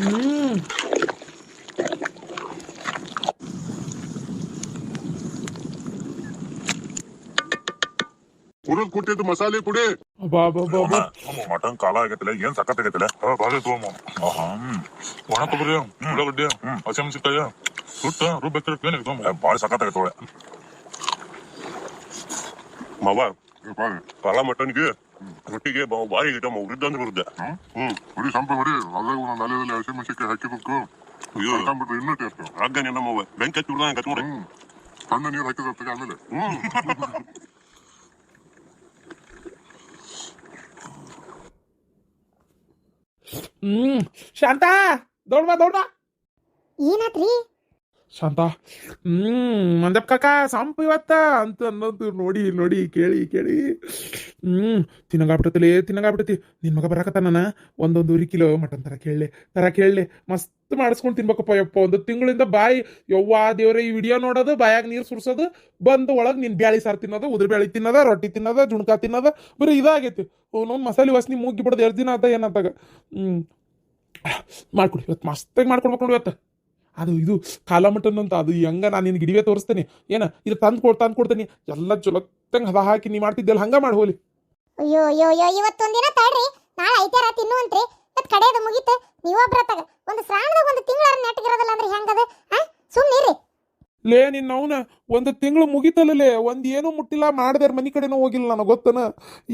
ಹ್ಮ್ ಹುರಿದ್ ಕುಟ್ಟಿದ್ದು ಮಸಾಲೆ ಪುಡಿ ಬಾ ಬಾ ಬಾ ಬಾ ಮಟನ್ ಕಾಲ ಆಗೈತಿಲ್ಲ ಏನ್ ಸಖತ್ ಆಗೈತಿಲ್ಲ ಬಾಳೆ ತಗೋಮ ಒಣ ಕೊಬ್ಬರಿ ಉಳ್ಳಾಗಡ್ಡಿ ಹಸಿಮೆಣಸಿಕಾಯಿ ಸುಟ್ಟ ರುಬ್ಬೇಕಾರೆ ಬಾಳ ಸಖತ್ ಆಗೈತೆ ಒಳ್ಳೆ ಮಾವ ಕಾಲ ಮಟನ್ಗೆ ರೊಟ್ಟಿಗೆ ಬಾ- ಬಾರಿ ಐಟಮ್ ಉರಿದ್ದ ಅಂದ್ರೆ ಬರುತ್ತೆ ಹ್ಮ್ ಹೊಡಿ ಸಂಪ ಹೊಡಿ ಅದ್ರಾಗ ಒಂದೊಂದು ಅಲೆದಲ್ಲಿ ಹಸಿಮೆಣಸಿನ್ಕಾಯಿ ಹಾಕಿಬೇಕು ಅಯ್ಯೋ ಹಾಕೊಂಡ್ಬಿಟ್ರೆ ಇನ್ನೂ ಟೇಸ್ಟ್ ರಾಗ ನಮ್ಮ ಬೆಂಕಿ ಹಚ್ಚಿ ಹುಡ್ದಂಗೆ ಕಚ್ಕೊಡ್ರಿ ಹ್ಮ್ ಸಣ್ಣ ನೀರು ಹಾಕಿದ್ರೆ ಆಮೇಲೆ ಹ್ಮ್ ಹ್ಮ್ ಶಾಂತ ದೌಡ್ ಬಾ ದೌಡ್ ಬಾ ಏನಾತ್ರಿ ಶಾಂತ, ಹ್ಮ್, ಮಂದಪ್ಪ ಕಾಕಾ ಸಂಪು ಇವತ್ತ ಅಂತ ಅನ್ನೋದು ನೋಡಿ ನೋಡಿ, ಕೇಳಿ ಕೇಳಿ. ಹ್ಮ್ ತಿನ್ನಗಾಗ್ಬಿಟ್ಟತಿಲೇ ತಿನ್ನಗಾಗ್ಬಿಟ್ಟತಿ ನಿನ್ ಮಗ ಬರಾಕತ್ತಾನ ಉರಿ ಕಿಲೋ ಮಟನ್ ತರ ಕೇಳಲೆ ತರ ಕೇಳಲೆ. ಮಸ್ತ್ ಮಾಡಿಸ್ಕೊಂಡು ತಿನ್ಬೇಕಪ್ಪ, ಯಪ್ಪ. ಒಂದು ತಿಂಗಳಿಂದ ಬಾಯಿ, ಯವ್ವ ದೇವ್ರೆ, ಈ ವಿಡಿಯೋ ನೋಡೋದು, ಬಾಯಾಗ ನೀರು ಸುರ್ಸೋದು, ಬಂದು ಒಳಗೆ ನಿನ್ ಬ್ಯಾಳಿ ಸಾರು ತಿನ್ನೋದು, ಉದ್ರ ಬ್ಯಾಳಿ ತಿನ್ನೋದ, ರೊಟ್ಟಿ ತಿನ್ನೋದ, ಜುಣ್ಕಾ ತಿನ್ನೋದ, ಬರೀ ಇದಾಗೈತಿ. ಒಂದೊಂದು ಮಸಾಲೆ ವಾಸನೆ ಮೂಗಿ ಬಿಡೋದು ಎರಡು ದಿನ ಆತ ಏನಂತಾಗ ಹ್ಮ್. ಮಾಡ್ಕೊಡಿ, ಇವತ್ತು ಮಸ್ತಾಗಿ ಮಾಡ್ಕೊಡ್ಬೇಕು ನೋಡಿ ಇವತ್ತು. ಅದು ಇದು ಕಾಲಮಟನ್ ಅಂತ ಅದು ಹೆಂಗ ನಾನು ನಿನ್ಗೆ ಗಿಡಿವೆ ತೋರಿಸ್ತೇನೆ. ಏನ ಇದು ತಂದು ಕೊಡ್ ತಂದು ಕೊಡ್ತೇನೆ. ಎಲ್ಲ ಚಲೋತ್ತಂಗೆ ಹದ ಹಾಕಿ ನೀ ಮಾಡ್ತಿದ್ದೆಲ್ಲ ಹಂಗ ಮಾಡಿ ಹೋಲಿ. ಅಯ್ಯೋ ಅಯ್ಯೋ ಅಯ್ಯೋ ಇವತ್ತೊಂದಿನ ತಡ್ರಿ. ನಾಳೆ ಐತಾರ ತಿನ್ನುವಂತ್ರಿ. ಇವತ್ ಕಡೆಯದು ಮುಗೀತು. ನೀವೊಬ್ರ ತಗ ಒಂದು ಶ್ರಾವಣದಾಗ ಒಂದು ತಿಂಗಳ ನೆಟ್ಟಗಿರೋದಲ್ಲ ಅಂದ್ರೆ ಹೆಂಗದ ಸುಮ್ಮನಿರಿ ಲೇ ನಿನ್ನ ಅವನ ಒಂದು ತಿಂಗಳು ಮುಗಿತಲ್ಲಲೇ ಒಂದು ಏನೂ ಮುಟ್ಟಿಲ್ಲ ಮಾಡ್ದಾರ ಮನೆ ಕಡೆನೂ ಹೋಗಿಲ್ಲ ನನಗೆ ಗೊತ್ತನ?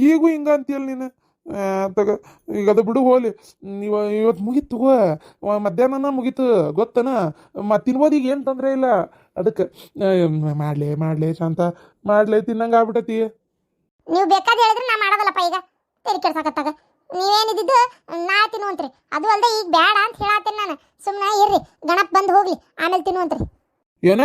ಈಗೂ ಹಿಂಗ ಅಂತೀಯಲ್ಲ ನೀನು? ತಗ ಈಗ ಅದು ಬಿಡು ಹೋಲಿ. ಇವ ಇವತ್ತು ಮುಗೀತು ಮಧ್ಯಾಹ್ನ ಮುಗೀತು ಗೊತ್ತನ? ಮತ್ತು ತಿನ್ಬೋದು ಈಗ ಏನು ತೊಂದರೆ ಇಲ್ಲ. ಅದಕ್ಕೆ ಮಾಡ್ಲೆ ಮಾಡ್ಲೆ ಶಾಂತ. ಮಾಡ್ಲೆ ತಿನ್ನಂಗೆ ಆಗ್ಬಿಟ್ಟತಿ ನೀವು ಬೇಕಾದ ಹೇಳಿದ್ರೆ ನಾ ಮಾಡೋದಲ್ಲಪ್ಪ ಈಗ. ತೆರಿ ಕೆಡ್ಸಾಕತ್ತಾಗ. ನೀವೇನಿದ್ದು ನಾ ತಿನ್ನುವಂತ್ರಿ. ಅದು ಅಲ್ಲದೆ ಈಗ ಬೇಡ ಅಂತ ಹೇಳತ್ತೇನೆ ನಾನು. ಸುಮ್ಮನೆ ಇರ್ರಿ ಗಣಪ್ ಬಂದು ಹೋಗ್ಲಿ. ಆಮೇಲೆ ತಿನ್ನುವಂತ್ರಿ. ಏನ?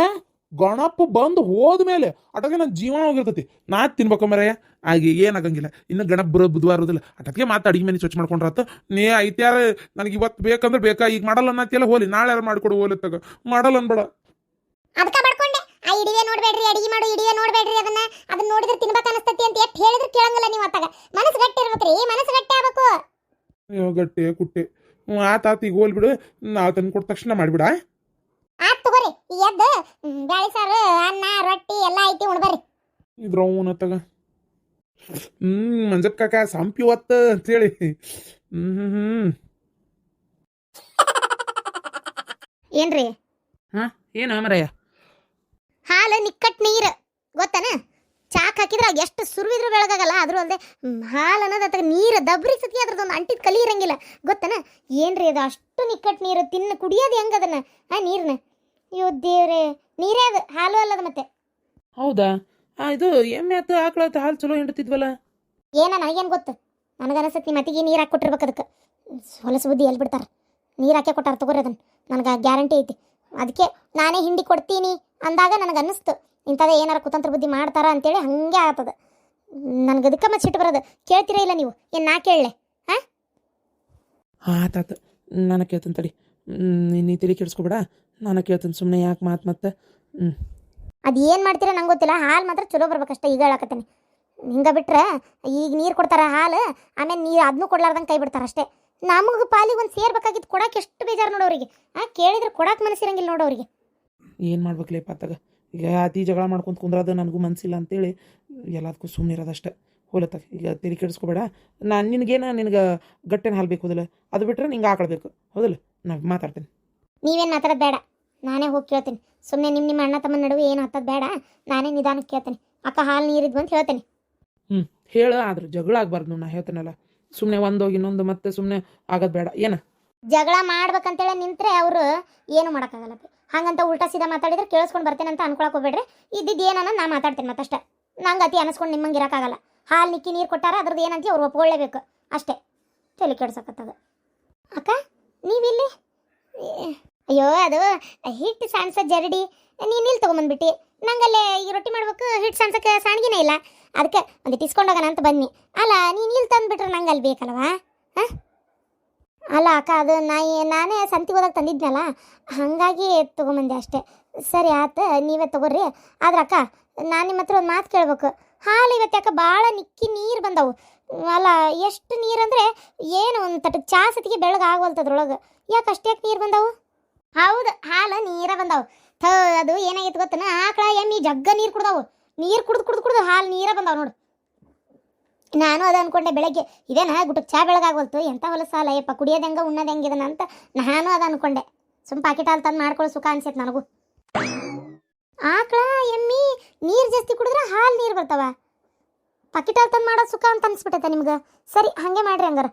ಗಣಪ ಬಂದು ಹೋದ್ಮೇಲೆ ಅಟಕ್ಕೆ ನನ್ನ ಜೀವನ ಹೋಗಿರ್ತೈತಿ. ನಾ ತಿನ್ಬೇಕು ಮರೆಯ ಆಗಿ ಏನಾಗಂಗಿಲ್ಲ. ಇನ್ನು ಗಣಪ ಬರೋ ಇರೋದಿಲ್ಲ. ಅಟಕ್ಕೆ ಮಾತು ಅಡಿಗೆ ಮನೆ ಸ್ವಚ್ಛ ಮಾಡ್ಕೊಂಡ್ರತ್ತ ನೀ ಐತ್ಯಾರ ನನಗೆ ಇವತ್ತು ಬೇಕಂದ್ರೆ ಬೇಕಾ ಈಗ ಮಾಡಲ್ಲ ಅನ್ನತ್ತಿಲ್ಲ ಹೋಲಿ. ನಾಳೆ ಯಾರು ಮಾಡಿಕೊಡು ಹೋಲಿ ತಗ. ಮಾಡಲ್ಲ ಅನ್ಬೇಡ. ಅದಕ್ಕ ಮಾಡ್ಕೊಂಡೆ. ಆ ಇಡಿವೆ ನೋಡ್ಬೇಡ್ರಿ ಅಡಿಗೆ ಮಾಡು ಇಡಿವೆ ನೋಡ್ಬೇಡ್ರಿ ಅದನ್ನ. ಅದನ್ನ ನೋಡಿದ್ರೆ ತಿನ್ಬೇಕು ಅನಿಸ್ತತಿ ಅಂತ ಎಷ್ಟು ಹೇಳಿದ್ರು ಕೇಳಂಗಿಲ್ಲ ನೀವು ಅತ್ತಾಗ ಮನಸ್ಸು ಗಟ್ಟಿ ಇರ್ಬೇಕ್ರಿ ಮನಸ್ಸು ಗಟ್ಟಿ ಆಗ್ಬೇಕು. ಅಯ್ಯೋ ಗಟ್ಟೆ ಕುಟ್ಟೆ. ಆತ ಆತ ಈಗ ಹೋಲ್ ಬಿಡು. ನಾ ತಂದು ಕೊಟ್ಟ ತಕ್ಷಣ ಮಾಡಿಬಿಡ ಆತ್ ತಗೋರಿ ಎದ್ದು ಹ್ಮ್, ಬ್ಯಾಳಿ ಸಾರು ಅನ್ನ ರೊಟ್ಟಿ ಎಲ್ಲ ಐತಿ ಉಣ್ಬರ್ರಿ ಇದ್ರ ಅವನ ತಗ. ಹ್ಞೂ ಮಂಜಪ್ಪ ಕಾಕ ಸಂಪಿ ಇವತ್ತು ಅಂತೇಳಿ ಹ್ಞೂ ಹ್ಞೂ ಹ್ಞೂ ಏನ್ರಿ? ಹಾಂ ಏನು ಮರಯ್ಯ ಹಾಲು ನಿಕ್ಕಟ್ ನೀರು ಗೊತ್ತನ? ಚಾಕ್ ಹಾಕಿದ್ರೆ ಆಗ ಎಷ್ಟು ಸುರುವಿದ್ರು ಬೆಳಗಾಗಲ್ಲ ಅದ್ರ ಅಲ್ಲದೆ ಹಾಲು ಅನ್ನೋದು ಅದ್ರ ನೀರು ದಬ್ರಿ ಸತಿ ಅದ್ರದ್ದೊಂದು ಅಂಟಿದ ಕಲಿ ಇರಂಗಿಲ್ಲ. ಗೊತ್ತನ? ಏನ್ರಿ ಅದು ಅಷ್ಟು ನಿಕ್ಕಟ್ ನೀರು ತಿನ್ನ ಕುಡಿಯೋದು ಹೆಂಗದನ್ನ ಆ ನೀರನ್ನ ಅಯ್ಯೋ ದೇವ್ರೆ ನೀರೇ ಅದು ಹಾಲು ಅಲ್ಲದ ಮತ್ತೆ. ಹೌದಾ? ಆ, ಇದು ಎಮ್ಮೆ ಆತು ಆಕಳ ಆತು ಹಾಲು ಚಲೋ ಹಿಂಡ್ತಿದ್ವಲ್ಲ? ಏನ ನನಗೇನು ಗೊತ್ತು? ನನಗನ್ಸತಿ ಮತ್ತಿಗೆ ನೀರು ಹಾಕಿ ಕೊಟ್ಟಿರ್ಬೇಕು ಅದಕ್ಕೆ. ಹೊಲಸು ಬುದ್ಧಿ ಎಲ್ಲಿ ಬಿಡ್ತಾರೆ. ನೀರು ಹಾಕಿ ಕೊಟ್ಟಾರ ತಗೋರಿ ಅದನ್ನು ನನಗೆ ಗ್ಯಾರಂಟಿ ಐತಿ. ಅದಕ್ಕೆ ನಾನೇ ಹಿಂಡಿ ಕೊಡ್ತೀನಿ ಅಂದಾಗ ನನಗೆ ಅನ್ನಿಸ್ತು ಇಂಥದೇ ಏನಾರ ಕುತಂತ್ರ ಬುದ್ಧಿ ಮಾಡ್ತಾರ ಅಂತೇಳಿ ಹಂಗೆ ಆತದ. ನನಗೆ ಅದಕ್ಕೆ ಮತ್ತೆ ಸಿಟ್ಟು ಬರೋದು. ಕೇಳ್ತೀರಾ ಇಲ್ಲ ನೀವು? ಏನು ನಾ ಕೇಳಲೆ? ಆತಾತ ನಾನು ಕೇಳ್ತೀನಿ ತಡಿ. ನೀ ತಲೆ ಕೆಡಿಸ್ಕೊಬೇಡ. ನಾನು ಕೇಳ್ತೀನಿ ಸುಮ್ಮನೆ ಯಾಕೆ ಮಾತು ಮತ್ತೆ? ಹ್ಞೂ ಅದು ಏನು ಮಾಡ್ತೀರಾ ನಂಗೆ ಗೊತ್ತಿಲ್ಲ ಹಾಲು ಮಾತ್ರ ಚಲೋ ಬರ್ಬೇಕಷ್ಟೇ ಈಗ ಹೇಳಕತ್ತೀನಿ. ಹಿಂಗೆ ಬಿಟ್ರೆ ಈಗ ನೀರು ಕೊಡ್ತಾರೆ ಹಾಲು ಆಮೇಲೆ ನೀರು ಅದನ್ನೂ ಕೊಡ್ಲಾರ್ದಂಗೆ ಕೈ ಬಿಡ್ತಾರೆ ಅಷ್ಟೇ. ನಮಗೆ ಪಾಲಿಗೆ ಒಂದು ಸೇರ್ಬೇಕಾಗಿತ್ತು ಕೊಡಕ್ಕೆ ಎಷ್ಟು ಬೇಜಾರು ನೋಡೋರಿಗೆ. ಆ ಕೇಳಿದ್ರೆ ಕೊಡಕ್ಕೆ ಮನಸ್ಸಿರಂಗಿಲ್ಲ ನೋಡೋರಿಗೆ. ಏನು ಮಾಡ್ಬೇಕಲೇ ಪಾತಾಗ? ಈಗ ಅತಿ ಜಗಳ ಮಾಡ್ಕೊಂತ ಕುಂದ್ರದ ನನಗೂ ಮನಸ್ಸಿಲ್ಲ ಅಂತೇಳಿ ಎಲ್ಲದಕ್ಕೂ ಸುಮ್ಮನೆ ಇರೋದಷ್ಟೇ ಹೋಲತ್ತಾಗ ಈಗ ತಲೆ ಕೆಡಿಸ್ಕೊಬೇಡ. ನಾನು ನಿನಗೇನ ನಿನಗೆ ಗಟ್ಟೆನ ಹಾಲು ಬೇಕು ಹೌದಲ್ಲ ಅದು ಬಿಟ್ಟರೆ ನಿಂಗೆ ಹಾಕೊಳ್ಬೇಕು ಹೌದಲ್ಲ? ನಾನು ಮಾತಾಡ್ತೀನಿ. ನೀವೇನು ಮಾತಾಡೋದು ಬೇಡ. ನಾನೇ ಹೋಗಿ ಕೇಳ್ತೀನಿ. ಸುಮ್ಮನೆ ನಿಮ್ಮ ನಿಮ್ಮ ಅಣ್ಣ ತಮ್ಮ ನಡುವೆ ಏನು ಹತ್ತದ ಬೇಡ. ನಾನೇ ನಿಧಾನಕ್ಕೆ ಕೇಳ್ತೇನೆ. ಅಕ್ಕ ಹಾಲು ನೀರಿದ್ವು ಅಂತ ಹೇಳ್ತೇನೆ. ಹ್ಞೂ ಹೇಳು ಆದ್ರೆ ಜಗಳ ಆಗ್ಬಾರ್ದು ನಾ ಹೇಳ್ತೇನಲ್ಲ. ಸುಮ್ಮನೆ ಒಂದೋಗಿ ಇನ್ನೊಂದು ಮತ್ತೆ ಸುಮ್ಮನೆ ಆಗೋದು ಬೇಡ. ಏನ? ಜಗಳ ಮಾಡ್ಬೇಕಂತೇಳಿ ನಿಂತ್ರೆ ಅವರು ಏನು ಮಾಡೋಕ್ಕಾಗಲ್ಲ. ಹಂಗಂತ ಉಲ್ಟಾ ಸೀದಾ ಮಾತಾಡಿದ್ರೆ ಕೇಳಿಸ್ಕೊಂಡು ಬರ್ತೇನೆ ಅಂತ ಅನ್ಕೊಳಕ್ ಹೋಗ್ಬೇಡ್ರಿ. ಇದ್ದಿದ್ದು ಏನನ್ನ ನಾ ಮಾತಾಡ್ತೀನಿ ಮತ್ತಷ್ಟೇ. ನಂಗೆ ಅತಿ ಅನಿಸ್ಕೊಂಡು ನಿಮ್ಮಂಗೆ ಇರೋಕ್ಕಾಗಲ್ಲ. ಹಾಲು ನಿಕ್ಕಿ ನೀರು ಕೊಟ್ಟಾರ ಅದ್ರದ್ದು ಏನಂತ ಅವ್ರು ಒಪ್ಕೊಳ್ಳೇಬೇಕು ಅಷ್ಟೇ. ತಲೆ ಕೆಡ್ಸಕತ್ತದ. ಅಕ್ಕ? ಅಯ್ಯೋ, ಅದು ಹಿಟ್ಟು ಸಾಣ್ಸೋ ಜರಡಿ. ನೀನು ಇಲ್ಲಿ ತೊಗೊಂಬಂದ್ಬಿಟ್ಟು. ನಂಗಲ್ಲೇ ಈ ರೊಟ್ಟಿ ಮಾಡ್ಬೇಕು ಹಿಟ್ಟು ಸಾಣ್ಸಕ್ಕೆ ಸಾಣಿಗೆನೇ ಇಲ್ಲ. ಅದಕ್ಕೆ ಒಂದು ಇಸ್ಕೊಂಡೋಗೋಣ ಅಂತ ಬನ್ನಿ. ಅಲ್ಲ, ನೀನು ಇಲ್ಲಿ ತಂದುಬಿಟ್ರೆ ನಂಗೆ ಅಲ್ಲಿ ಬೇಕಲ್ವಾ? ಹಾಂ? ಅಲ್ಲ, ಅಕ್ಕ, ಅದು ನಾ ನಾನೇ ಸಂತಿಗೆ ಹೋದಾಗ ತಂದಿದ್ನಲ್ಲ, ಹಾಗಾಗಿ ತೊಗೊಂಬಂದೆ ಅಷ್ಟೇ. ಸರಿ, ಆತ, ನೀವೇ ತಗೋರಿ ಆದ್ರೆ ಅಕ್ಕ, ನಾನು ನಿಮ್ಮ ಹತ್ರ ಒಂದು ಮಾತು ಕೇಳ್ಬೇಕು. ಹಾಲು ಇವತ್ತು ಅಕ್ಕ ಭಾಳ ನಿಕ್ಕಿ ನೀರು ಬಂದವು. ಅಲ್ಲ, ಎಷ್ಟು ನೀರು ಅಂದರೆ ಏನು ಒಂದು ತಟ್ಟ ಚಾ ಸತಿಗೆ ಬೆಳಗ್ಗೆ ಆಗೋಲ್ತದ್ರೊಳಗೆ. ಯಾಕೆ ಅಷ್ಟ್ಯಾಕೆ ನೀರು ಬಂದಾವು? ಹೌದು, ಹಾಲು ನೀರ ಬಂದಾವು. ಥ, ಅದು ಏನಾಗೈತೆ ಗೊತ್ತನ? ಆಕಳ ಎಮ್ಮಿ ಜಗ್ಗ ನೀರು ಕುಡ್ದಾವು. ನೀರು ಕುಡ್ದು ಕುಡ್ದು ಕುಡ್ದು ಹಾಲು ನೀರ ಬಂದಾವು ನೋಡು. ನಾನು ಅದು ಅನ್ಕೊಂಡೆ ಬೆಳಗ್ಗೆ, ಇದೇನ ಗುಟ್ಟಕ್ಕೆ ಚಾ ಬೆಳಗಾಗೋಲ್ತು ಎಂಥ ಹೊಲಸಾಲ ಯಪ್ಪ, ಕುಡಿಯೋದು ಹೆಂಗ, ಉಣ್ಣೋದು ಹೆಂಗಿದನ ಅಂತ ನಾನು ಅದು ಅನ್ಕೊಂಡೆ. ಸುಮ್ ಪಾಕೆಟ್ ಹಾಲು ತಂದು ಮಾಡ್ಕೊಳ್ಳೋ ಸುಖ ಅನ್ಸೈತೆ ನನಗೂ. ಆಕಳ ಎಮ್ಮಿ ನೀರು ಜಾಸ್ತಿ ಕುಡಿದ್ರೆ ಹಾಲು ನೀರು ಬರ್ತಾವ. ಪಾಕಿಟ್ ಹಾಲು ತಂದು ಮಾಡೋದು ಸುಖ ಅಂತ ಅನ್ಸ್ಬಿಟ್ಟೈತೆ ನಿಮ್ಗೆ. ಸರಿ, ಹಾಗೆ ಮಾಡಿರಿ ಹಂಗಾರೆ.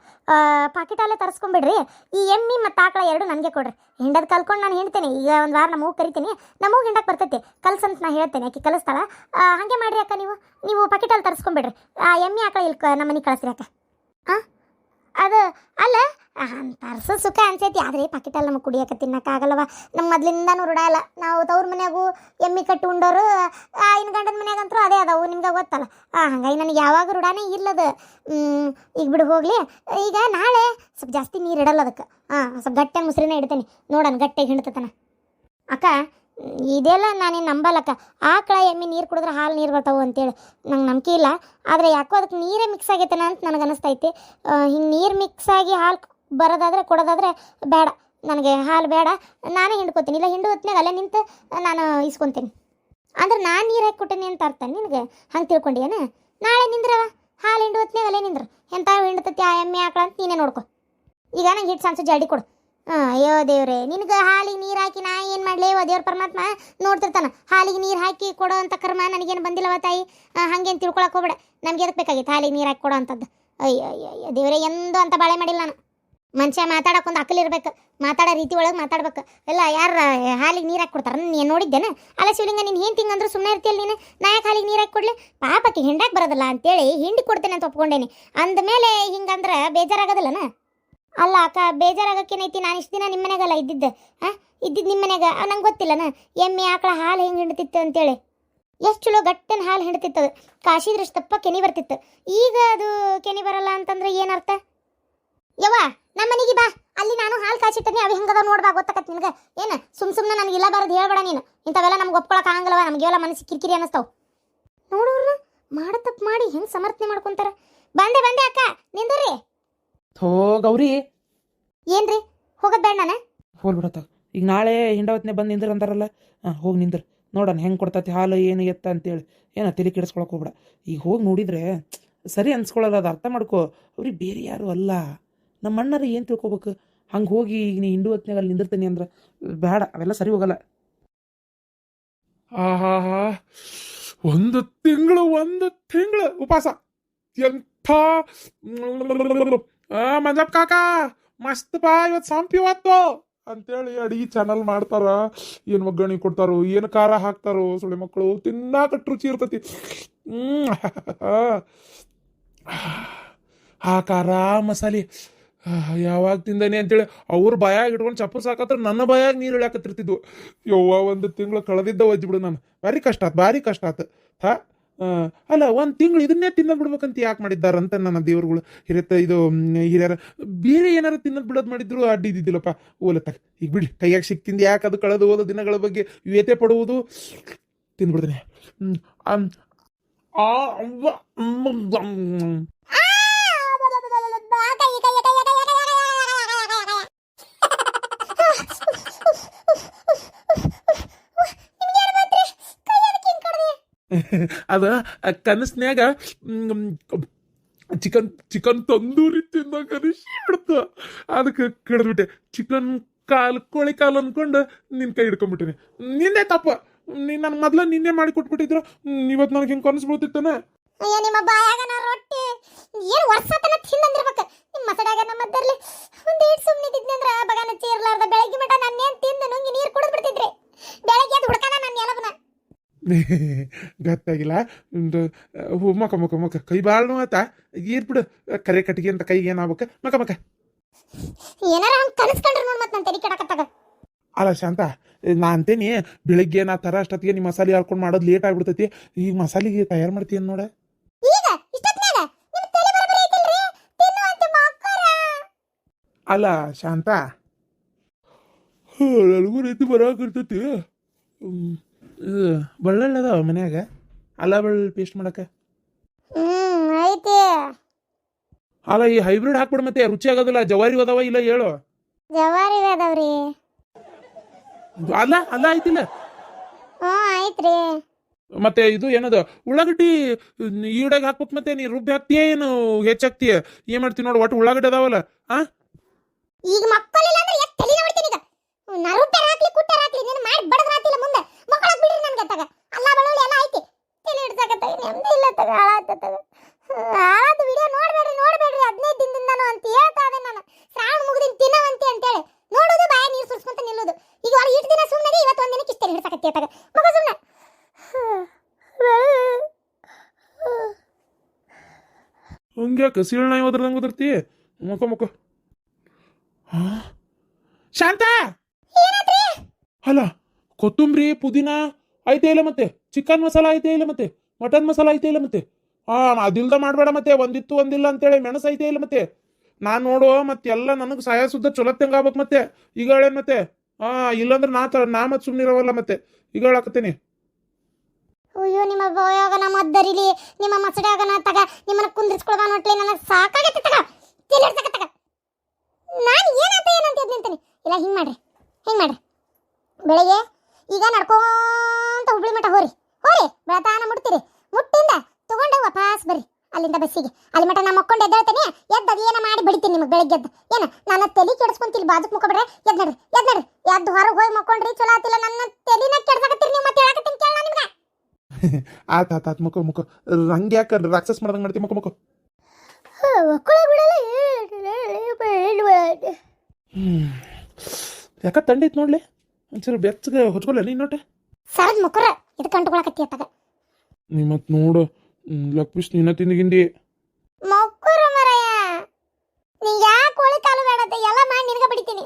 ಪಾಕಿಟ್ ಹಾಲೇ ತರಿಸ್ಕೊಂಬಿಡ್ರಿ. ಈ ಎಮ್ಮಿ ಮತ್ತು ಆಕಳ ಎರಡು ನನಗೆ ಕೊಡ್ರಿ. ಹಿಂಡದ್ ಕಲ್ಕೊಂಡು ನಾನು ಹಿಂಡ್ತೇನೆ. ಈಗ ಒಂದು ವಾರ ನಮ್ಮ ಕರಿತೀನಿ. ನಮ್ಮೂಗೆ ಹಿಂಡಕ್ಕೆ ಬರ್ತೈತಿ. ಕಲ್ಸಂತ ನಾ ಹೇಳ್ತೇನೆ ಆಕೆ ಕಲಿಸ್ತಾಳ. ಹಾಗೆ ಮಾಡಿರಿ ಅಕ್ಕ ನೀವು. ನೀವು ಪಾಕಿಟ್ ಹಾಲು ತರಿಸ್ಕೊಂಬಿಡ್ರಿ. ಆ, ಎಮ್ಮಿ ಆಕಳ ಇಲ್ಲಿ ನಮ್ಮ ಮನೆಗೆ ಕಳಿಸ್ರಿ ಅಕ್ಕ. ಹಾಂ ಅದು ಅಲ್ಲ ಪರ್ಸ ಸುಖ ಅನ್ಸೈತಿ, ಆದರೆ ಪಾಕಿಟಲ್ಲಿ ನಮಗೆ ಕುಡಿಯಕ್ಕೆ ತಿನ್ನಕ್ಕಾಗಲ್ಲವ. ನಮ್ಮ ಮೊದ್ಲಿಂದನೂ ರೂಢ ಇಲ್ಲ. ನಾವು ತವ್ರ ಮನ್ಯಾಗೂ ಎಮ್ಮಿ ಕಟ್ಟಿ ಉಂಡೋರು ಇನ್ನು ಗಂಡನ ಮನ್ಯಾಗಂತೂ ಅದೇ ಅದಾವು, ನಿಮ್ಗೆ ಗೊತ್ತಲ್ಲ. ಹಂಗಾಗಿ ನನಗೆ ಯಾವಾಗ ರೂಢಾನೇ ಇಲ್ಲದ. ಈಗ ಬಿಡು ಹೋಗ್ಲಿ. ಈಗ ನಾಳೆ ಸ್ವಲ್ಪ ಜಾಸ್ತಿ ನೀರು ಇಡಲ್ಲ ಅದಕ್ಕೆ. ಹಾಂ ಸ್ವಲ್ಪ ಗಟ್ಟೆ ಮುಸ್ರಿನೇ ಇಡ್ತೇನೆ. ನೋಡೋಣ ಗಟ್ಟೆಗೆ ಹಿಂಡ್ತತನ ಅಕ್ಕ ಇದೆಲ್ಲ ನಾನೇನು ನಂಬಲ್ಲಕ್ಕ. ಆಕಳ ಎಮ್ಮೆ ನೀರು ಕುಡಿದ್ರೆ ಹಾಲು ನೀರು ಬರ್ತಾವೆ ಅಂತೇಳಿ ನಂಗೆ ನಂಬಿಕೆ ಇಲ್ಲ. ಆದರೆ ಯಾಕೋ ಅದಕ್ಕೆ ನೀರೇ ಮಿಕ್ಸ್ ಆಗೈತನ ಅಂತ ನನಗೆ ಅನಿಸ್ತೈತಿ. ಹಿಂಗೆ ನೀರು ಮಿಕ್ಸ್ ಆಗಿ ಹಾಲು ಬರೋದಾದ್ರೆ ಕೊಡೋದಾದ್ರೆ ಬೇಡ. ನನಗೆ ಹಾಲು ಬೇಡ. ನಾನೇ ಹಿಂಡ್ಕೋತೀನಿ. ಇಲ್ಲ ಹಿಂಡು ಹೊತ್ನಾಗ ಅಲ್ಲೇ ನಿಂತು ನಾನು ಇಸ್ಕೊತೀನಿ. ಅಂದ್ರೆ ನಾನು ನೀರು ಹಾಕಿ ಕೊಟ್ಟೇನಿ ಅಂತ ಅರ್ಥ ನಿನಗೆ? ಹಂಗೆ ತಿಳ್ಕೊಂಡಿಯೇನ? ನಾಳೆ ನಿಂದ್ರವ? ಹಾಲು ಹಿಂಡು ಹೊತ್ನಾಗ ಅಲ್ಲೇ ನಿಂದ್ರ. ಎಂಥ ಹಿಂಡ್ತತಿ ಆ ಎಮ್ಮೆ ಆಕಳ ಅಂತ ನೀನೇ ನೋಡ್ಕೊ. ಈಗ ನಂಗೆ ಹಿಟ್ಟು ಸಣ್ಣ ಜಾಡಿ ಕೊಡು. ಅಯ್ಯೋ ದೇವ್ರೆ, ನಿನಗೆ ಹಾಲಿಗೆ ನೀರು ಹಾಕಿ ನಾ ಏನು ಮಾಡಲಿ? ಓ ದೇವ್ರ ಪರಮಾತ್ಮ ನೋಡ್ತಿರ್ತಾನ, ಹಾಲಿಗೆ ನೀರು ಹಾಕಿ ಕೊಡೋ ಅಂತ ಕರ್ಮ ನನಗೇನು ಬಂದಿಲ್ಲವ ತಾಯಿ? ಹಂಗೇನ್ ತಿಳ್ಕೊಳಕ್ಕೆ ಹೋಗ್ಬೇಡ ನಮ್ಗೆ ಎದಕ್ಕೆ ಬೇಕಾಗಿತ್ತು ಹಾಲಿಗೆ ನೀರು ಹಾಕಿ ಕೊಡೋ ಅಂಥದ್ದು ಅಯ್ಯೋ ಅಯ್ಯೋ ಅಯ್ಯೋ, ದೇವ್ರೆ, ಎಂದೂ ಅಂತ ಬಾಳೆ ಮಾಡಿಲ್ಲ ನಾನು. ಮನುಷ್ಯ ಮಾತಾಡೋಕ್ಕೊಂದು ಒಂದು ಅಕ್ಕಲ್ ಇರ್ಬೇಕು, ಮಾತಾಡೋ ರೀತಿ ಒಳಗೆ ಮಾತಾಡ್ಬೇಕು. ಎಲ್ಲ ಯಾರು ಹಾಲಿಗೆ ನೀರು ಹಾಕಿ ಕೊಡ್ತಾರೆ? ನೀನು ನೋಡಿದ್ದೇನೆ? ಅಲ್ಲ ಶಿವಲಿಂಗ, ನೀನು ಏನು ತಿಂಗಂದ್ರೂ ಸುಮ್ಮನೆ ಇರ್ತೀಯಲ್ಲ ನೀನು? ನಾ ಯಾಕೆ ಹಾಲಿಗೆ ನೀರು ಹಾಕಿ ಕೊಡಲಿ? ಪಾಪಕ್ಕೆ ಹಿಂಡಾಕ್ ಬರೋದಲ್ಲ ಅಂತೇಳಿ, ಹಿಂಡಿ ಕೊಡ್ತೇನೆ ಅಂತ ಒಪ್ಕೊಂಡೇನಿ. ಅಂದಮೇಲೆ ಹಿಂಗಂದ್ರೆ ಬೇಜಾರಾಗೋದಿಲ್ಲನ? ಅಲ್ಲ, ಅಕ್ಕ ಬೇಜಾರಾಗಕ್ಕೇನೈತಿ ನಾನು ಇಷ್ಟು ದಿನ ನಿಮ್ಮ ಮನೆಗಲ್ಲ ಇದ್ದಿದ್ದೆ, ಹಾಂ? ಇದ್ದಿದ್ದು ನಿಮ್ಮ ಮನೆಗ ನಂಗೆ ಗೊತ್ತಿಲ್ಲನ? ಎಮ್ಮೆ ಆಕಳ ಹಾಲು ಹೆಂಗೆ ಹಿಂಡ್ತಿತ್ತು ಅಂತೇಳಿ. ಎಷ್ಟು ಚಲೋ ಗಟ್ಟನ ಹಾಲು ಹಿಂಡ್ತಿತ್ತು ಅದು ಕಾಶಿದ್ರಷ್ಟು ತಪ್ಪ ಕೆನಿ ಬರ್ತಿತ್ತು. ಈಗ ಅದು ಕೆನಿ ಬರಲ್ಲ ಅಂತಂದ್ರೆ ಏನರ್ಥ? ಯವ್ವ ನಮ್ಮ ಮನೆಗೆ ಬಾ. ಅಲ್ಲಿ ನಾನು ಹಾಲು ಕಾಸಿಟ್ಟನಿ, ಅವು ಹೆಂಗದ ನೋಡ್ಬಾ ಗೊತ್ತಾಕತ್ ನಿನಗೆ. ಏನು, ಸುಮ್ ಸುಮ್ಮನೆ ನನಗೆ ಇಲ್ಲ ಬರೋದು ಹೇಳ್ಬೇಡ ನೀನು. ಇಂಥವೆಲ್ಲ ನಮ್ಗೆ ಒಪ್ಕೊಳಕ್ಕೆ ಆಗಂಗಿಲ್ಲವ ನಮಗೆಲ್ಲ ಮನಸ್ಸು ಕಿರಿಕಿರಿ ಅನ್ನಿಸ್ತಾವ ನೋಡೋರು ಮಾಡ ತಪ್ಪು ಮಾಡಿ ಹೆಂಗೆ ಸಮರ್ಥನೆ ಮಾಡ್ಕೊಂತಾರ? ಬಂದೆ ಬಂದೆ, ಅಕ್ಕ. ನಿಂದ್ರಿ. ಥೋ ಗೌರಿ. ಏನ್ರಿ? ಹೋಗೋದ್ ಬೇಡ ನಾನು? ಹೋಲ್ ಬಿಡತ್ತ. ಈಗ ನಾಳೆ ಹಿಂಡವತ್ನೆ ಬಂದು ನಿಂದ್ರ ಅಂತಾರಲ್ಲ ಹಾಂ ಹೋಗಿ ನಿಂದ್ರ. ನೋಡೋಣ ಹೆಂಗೆ ಕೊಡ್ತತಿ ಹಾಲು ಏನು ಎತ್ತ ಅಂತೇಳಿ. ಏನ ತಲೆ ಕೆಡಿಸ್ಕೊಳಕ್ ಹೋಗ್ಬೇಡ. ಈಗ ಹೋಗಿ ನೋಡಿದ್ರೆ ಸರಿ ಅನ್ಸ್ಕೊಳ್ಳಲ್ಲ ಅದು ಅರ್ಥ ಮಾಡ್ಕೋ. ಅವ್ರಿಗೆ ಬೇರೆ ಯಾರು ಅಲ್ಲ. ನಮ್ಮ ಅಣ್ಣರ ಏನು ತಿಳ್ಕೊಬೇಕು? ಹಂಗೆ ಹೋಗಿ ಈಗ ನೀ ಹಿಂಡು ಹೊತ್ನಾಗ ಅಲ್ಲಿ ನಿಂದಿರ್ತೀನಿ ಅಂದ್ರೆ ಬೇಡ ಅವೆಲ್ಲ ಸರಿ ಹೋಗಲ್ಲ. ಆಹಾ ಒಂದು ತಿಂಗಳು ಒಂದು ತಿಂಗಳು ಉಪವಾಸ. ಎಂಥ ಮಂಜಪ್ಪ ಕಾಕ, ಮಸ್ತ್ ಬಾ ಇವತ್ತು ಸಂಪಿ ಇವತ್ತು ಅಂತೇಳಿ ಅಡಿಗೆ ಚಾನಲ್ ಮಾಡ್ತಾರ. ಏನು ಒಗ್ಗರಣೆ ಕೊಡ್ತಾರೋ, ಏನು ಖಾರ ಹಾಕ್ತಾರೋ, ಸುಳಿ ಮಕ್ಕಳು ತಿನ್ನಾಕ ರುಚಿ ಇರ್ತತಿ. ಆ ಖಾರ ಮಸಾಲೆ. ಯಾವಾಗ ತಿಂದಾನೆ ಅಂತೇಳಿ ಅವ್ರ ಬಾಯಾಗ ಇಟ್ಕೊಂಡು ಚಪ್ಪರ್ ಸಾಕತ್ರ ನನ್ನ ಬಾಯಾಗ ನೀರು ಇಳ್ಯಾಕತ್ತಿರ್ತಿದ್ವು. ಯವ್ವ, ಒಂದು ತಿಂಗಳು ಕಳೆದಿದ್ದ ಒಜ್ಜಿಬಿಡು ನಾನು. ಭಾರಿ ಕಷ್ಟ ಆತ್, ಭಾರಿ ಕಷ್ಟ ಆತು. ಹಾ ಅಲ್ಲ ಒಂದು ತಿಂಗಳು ಇದನ್ನೇ ತಿನ್ನೋದು ಬಿಡ್ಬೇಕಂತ ಯಾಕೆ ಮಾಡಿದ್ದಾರಂತ ನನ್ನ ದೇವರುಗಳು. ಹಿರಿಯತ್ತ ಇದು ಹಿರಿಯರ ಬೇರೆ ಏನಾರು ತಿನ್ನೋದು ಬಿಡೋದು ಮಾಡಿದ್ರು ಅಡ್ಡಿ ಇದ್ದಿದ್ದಿಲ್ಲಪ್ಪ. ಓಲತ್ತ ಈಗ ಬಿಡಿ ಕೈಯಾಗ ಸಿಕ್ಕಿಂದ ಯಾಕೆ ಅದು ಕಳೆದು ಹೋದ ದಿನಗಳ ಬಗ್ಗೆ ವ್ಯತೆ ಪಡುವುದು? ತಿಂದ್ಬಿಡ್ತೀನಿ. ಆ, ಅದ ಕನಸ್ನ್ಯಾಗ ಚಿಕನ್ ಚಿಕನ್ ತಂದೂರಿ ತಿಂದಾಗ ಬಿಡ್ತ ಅದಕ್ಕೆ ಕಡಿದ್ಬಿಟ್ಟೆ, ಚಿಕನ್ ಕಾಲ್, ಕೋಳಿ ಕಾಲು ಅನ್ಕೊಂಡು ನಿನ್ನ ಕೈ ಹಿಡ್ಕೊಂಡ್ಬಿಟ್ಟಿನಿ ನಿನ್ನೆ ತಪ್ಪ. ನೀನ್ ನನ್ ಮೊದ್ಲ ನಿನ್ನೆ ಮಾಡಿ ಕೊಟ್ಬಿಟ್ಟಿದ್ರು. ಇವತ್ತು ನನಗೆ ಹಿಂಗೆ ಕನಸು ಬಿಡ್ತಿತ್ತಾನೆ ಅಯ್ಯ, ನಿಮ್ಮ ಬಾಯಾಗ ನಾ ರೊಟ್ಟಿ. ಏನು ವರ್ಷತನ ತಿಂದಂದಿರ್ಬೇಕು. ನಿಮ್ಮ ಮಸಡಾಗ ನಮ್ಮ ಮದ್ದರ್ಲಿ ಒಂದು ಏಟ್ ಸುಮ್ಮನೆ ಇದ್ನಂದ್ರ ಬಗಾನ ಚೇರ್ಲಾರ್ದ ಬೆಳಗ್ಗೆ ಮಟ ನನ್ನೇನ್ ತಿಂದು ನುಂಗಿ ನೀರು ಕುಡಿದ್ಬಿಡ್ತಿದ್ರಿ ಬೆಳಗ್ಗೆ ಅದು ಹುಡ್ಕನ ನನ್ನ ಎಲಬನ ಗೊತ್ತಾಗಿಲ್ಲ. ಒಂದು ಹೂ ಮಕ ಮಕ ಮಕ ಕೈ ಭಾಳ ನೋವತ್ತ ಬಿಡು ಕರೆ ಕಟ್ಟಿಗೆ ಅಂತ ಕೈಗೆ ಏನಾಗ್ಬೇಕು ಮಕ ಮಕ. ಏನಾರ ಹಂಗ್ ಕನಸ್ಕೊಂಡ್ರಿ ನೋಡ್ ಮತ್ ನನ್ ಕೆಡಕತ್ತಾಗ. ಅಲ್ಲ ಶಾಂತ ನಾ ಅಂತೇನಿ ಬೆಳಿಗ್ಗೆ ನಾ ತರ ಅಷ್ಟೊತ್ತಿಗೆ ನಿಮ್ಮ ಮಸಾಲೆ ಹಾಕೊಂಡ್ ಮಾಡೋದು ಲೇಟ್ ಆಗ್ಬಿಡ್ತೈತಿ. ಈಗ ಮಸಾಲೆಗೆ ತಯಾರು ಮಾಡ್ತೀನಿ ನೋಡ? ಅಲ್ಲ ಶಾಂತ ನನಗೂ ರೀತಿ ಬರಾಕಿರ್ತೈತಿ ಬಳ್ಳಳ್ಳದ ಮನ್ಯಾಗ? ಅಲ್ಲ ಬೆಳ್ಳುಳ್ಳಿ ಪೇಸ್ಟ್ ಮಾಡಕ್ಕೆ? ಹ್ಮ್ ಐತಿ. ಅಲ್ಲ ಈ ಹೈಬ್ರಿಡ್ ಹಾಕ್ಬಿಡ ಮತ್ತೆ ರುಚಿ ಆಗೋದಿಲ್ಲ. ಜವಾರಿ ಅದಾವ ಇಲ್ಲ ಹೇಳು. ಜವಾರಿ ಅದಾವ್ರಿ. ಅಲ್ಲ ಅಲ್ಲ ಆಯ್ತಿಲ್ಲ ಹ್ಞೂ ಆಯ್ತ್ರಿ ಮತ್ತೆ ಇದು ಏನದು? ಉಳ್ಳಾಗಡ್ಡಿ ಈಡಾಗ ಹಾಕ್ಬೇಕು ಮತ್ತೆ ನೀ ರುಬ್ಬಿ ಹಾಕ್ತೀಯ ಏನು? ಹೆಚ್ಚಾಕ್ತೀಯ ಏನ್ ಮಾಡ್ತೀನಿ ನೋಡು ಒಟ್ಟು ಉಳ್ಳಾಗಡ್ಡಿ ಅದಾವಲ್ಲ ಆ? ಈಗ ಮಕ್ಕಳಿಲ್ಲ ಅಂದ್ರೆ ಎತ್ ತಲೆ ನೋಡ್ತೀನಿ ಈಗ. ನರುಟ್ಟೆ ಹಾಕ್ಲಿ ಕುಟ್ಟಾರ ಹಾಕ್ಲಿ ನೀನು ಮಾಡಿ ಬಡದ್ರ ಹಾಕ್ಲಿಲ್ಲ ಮುಂದೆ. ತಗ. ಅಲ್ಲ ಬಡವಳಿ ಎಲ್ಲ ಐತಿ ತಲೆ ಹಿಡ್ಸಕತ್ತ ನೆಮ್ಮದಿ ಇಲ್ಲ ತಗ ಹಾಳಾತ ತಗ. ಹಾಳಾದ ವಿಡಿಯೋ ನೋಡ್ಬೇಡ್ರಿ ನೋಡ್ಬೇಡ್ರಿ. ಹದಿನೈದು ದಿನದಿಂದನು ಅಂತ ಹೇಳ್ತಾ ಇದೆ ನಾನು. ಶ್ರಾವಣ ಮುಗಿದಿನ ತಿನ್ನವಂತಿ ಅಂತೇಳಿ. ನೋಡೋದು ಬಾಯ ನೀರು ಸುರಿಸ್ಕೊಂತ ನಿಲ್ಲೋದು. ಈಗ ಅವ್ರು ಇಷ್ಟು ದಿನ ಸುಮ್ಮನೆ ಇವತ್ತು ಒಂದಿನ ಕಿಸ್ತೇನೆ ಹಿಡ್ಸಕತ್ತಿ ತಗ. ಮಗ ಸುಮ್ಮನೆ ಹಂಗ್ಯಾಕ ಸೀಳ್ನಾಯಿ ಹೋದ್ರದಂಗ ಹೋದಿರ್ತಿ ಮುಖ ಮುಖ. ಶಾಂತ? ಅಲ್ಲ ಕೊತ್ತಂಬರಿ ಪುದೀನ ಐತೆ ಇಲ್ಲ ಮತ್ತೆ? ಚಿಕನ್ ಮಸಾಲ ಐತೆ ಇಲ್ಲ ಮತ್ತೆ? ಮಟನ್ ಮಸಾಲ ಐತೆ ಇಲ್ಲ ಮತ್ತೆ? ಹಾಂ ಅದಿಲ್ದ ಮಾಡಬೇಡ ಮತ್ತೆ, ಒಂದಿತ್ತು ಒಂದಿಲ್ಲ ಅಂತೇಳಿ ಮೆಣಸು ಐತೆ ಇಲ್ಲ ಮತ್ತೆ? ನಾನು ನೋಡು, ಮತ್ತೆ ಎಲ್ಲ ನನಗೆ ಸಹಾಯ ಸುದ್ದ ಚೊಲತ್ತಂಗ ಆಗ್ಬೇಕು ಮತ್ತೆ? ಈಗ ಮತ್ತೆ? ಹಾಂ ಇಲ್ಲಾಂದ್ರೆ ನಾ ತ, ನಾ ಮತ್ತೆ ಸುಮ್ಮನಿರವಲ್ಲ ಮತ್ತೆ? ಈಗ ಹೇಳಕತ್ತೀನಿ. ಅಯ್ಯೋ, ನಿಮ್ಮ ಬಾಯಾಗ ನಮ್ಮ ಮದ್ದರಿಲಿ ನಿಮ್ಮ ಮಸಡ್ಯಾಗ ನಾ ತಗ, ನಿಮ್ಮನ್ನ ಕುಂದ್ರಿಸ್ಕೊಳ್ದ ನೋಟ್ಲಿ ನನಗೆ ಸಾಕಾಗತ್ತೆ ತಗ ತಿಲ್ಲಿಡ್ಸಕ ತಗ. ನಾನು ಏನಂತ ಏನಂತ ನಿಂತೀನಿ ಇಲ್ಲ, ಹಿಂಗೆ ಮಾಡ್ರಿ ಹಿಂಗೆ ಮಾಡ್ರಿ. ಬೆಳಿಗ್ಗೆ ಈಗ ನಡ್ಕೊಂತ ಹುಬ್ಳಿ ಮಠ ಹೋರಿ. ಹೋರಿ ಬೆಳತಾನ ಮುಟ್ತೀರಿ. ಮುಟ್ಟಿಂದ ತಗೊಂಡು ವಾಪಸ್ ಬರ್ರಿ. ಅಲ್ಲಿಂದ ಬಸ್ಸಿಗೆ. ಅಲ್ಲಿ ಮಠ ನಾ ಮಕ್ಕೊಂಡು ಎದ್ದೇಳ್ತೇನೆ ಎದ್ದು ಅದೇನ ಮಾಡಿ ಬಿಡ್ತೀನಿ ನಿಮಗೆ ಬೆಳಗ್ಗೆ ಎದ್ದು. ಏನ ನನ್ನ ತಲೆ ಕೆಡಿಸ್ಕೊಂತಿಲ್ಲ ಬಾಜುಕ್ ಮುಖ ಬಿಡ್ರಿ ಎದ್ದು ನಡ್ರಿ ಎದ್ದು ನಡ್ರಿ. ಎದ್ದು ಹೊರಗೆ ಹೋಗಿ ಮಕ್ಕೊಂಡ್ರಿ ಚಲೋ ಆತಿಲ್ಲ ನನ್ನ ತಲೆನ ಕೆಡ್ಸಕತ್ತೀರಿ ನೀವು ಮತ್ತೆ ಹೇಳಕತ್ತೀನಿ ಕೇಳ ನಿಮ್ಗೆ. ಆತ ಆತ ಆತ ಮುಖ ಮುಖ ಹಂಗೆ ಯಾಕ ರಾಕ್ಷಸ್ ಮಾಡ್ದಂಗೆ ಮಾಡ್ತಿ ಮುಖ ಮುಖ ಯಾಕ ತಂಡಿತ್ ನೋಡ್ಲಿ? ಒಂಚೂರು ಬೆಚ್ಚಗೆ ಹೊಚ್ಕೊಲ್ಲ ನೀನು ನೋಟ ಸರದ್ ಮುಕುರ ಇದು ಕಂಟ್ಕೊಳಕತ್ತಿ ಅತ್ತಾಗ. ನೀ ಮತ್ತೆ ನೋಡು ಲಕ್ಷ್ಮಿಸ್ ನೀನ ತಿಂದಿಗಿಂದಿ ಮಕ್ಕಳು ಮರಯ್ಯ ನೀ ಯಾಕೆ ಕೋಳಿ ಕಾಲು ಬೇಡತ್ತೆ ಎಲ್ಲ ಮಾಡಿ ನಿನಗೆ ಬಿಡ್ತೀನಿ.